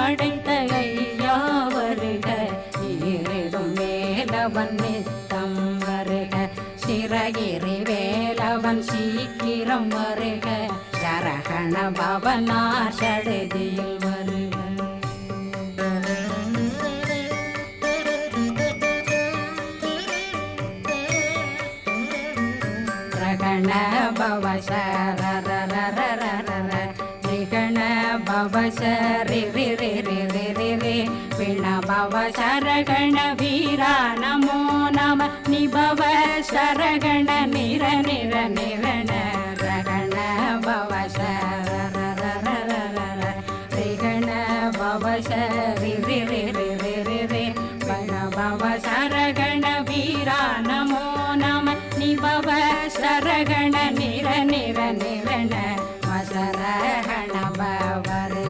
படைத்த ஐயா வருக. ஈரிடும் வேலவன் நித்தம் வருக. சிறகிரி வேலவன் சீக்கிரம் வருக. சரகண பவனா சடுதியில் வருக. ரகண பவ சரரரரரரர ಭವಶ ರೇ ರೇ ರೇ ರೇ ರೇ ರೇ ರೇ ಪಿಣ ಭವ ಶರಗಣ ವೀರ ನಮೋ ನಮ ನಿಭವ ಶರಗಣ ನಿರ ನಿರ ನಿರಣ ರಗಣ ಭವ ಶರಗಣ ಭವ ಶರಿ ರೇ ರೇ ರೇ ರೇ ರೇ ರೇ ಪಿಣ ಭವ ಶರಗಣ ವೀರ ನಮೋ ನಮ ನಿಭವ ಶರಗಣ ನಿರ ನಿರ ನಿರ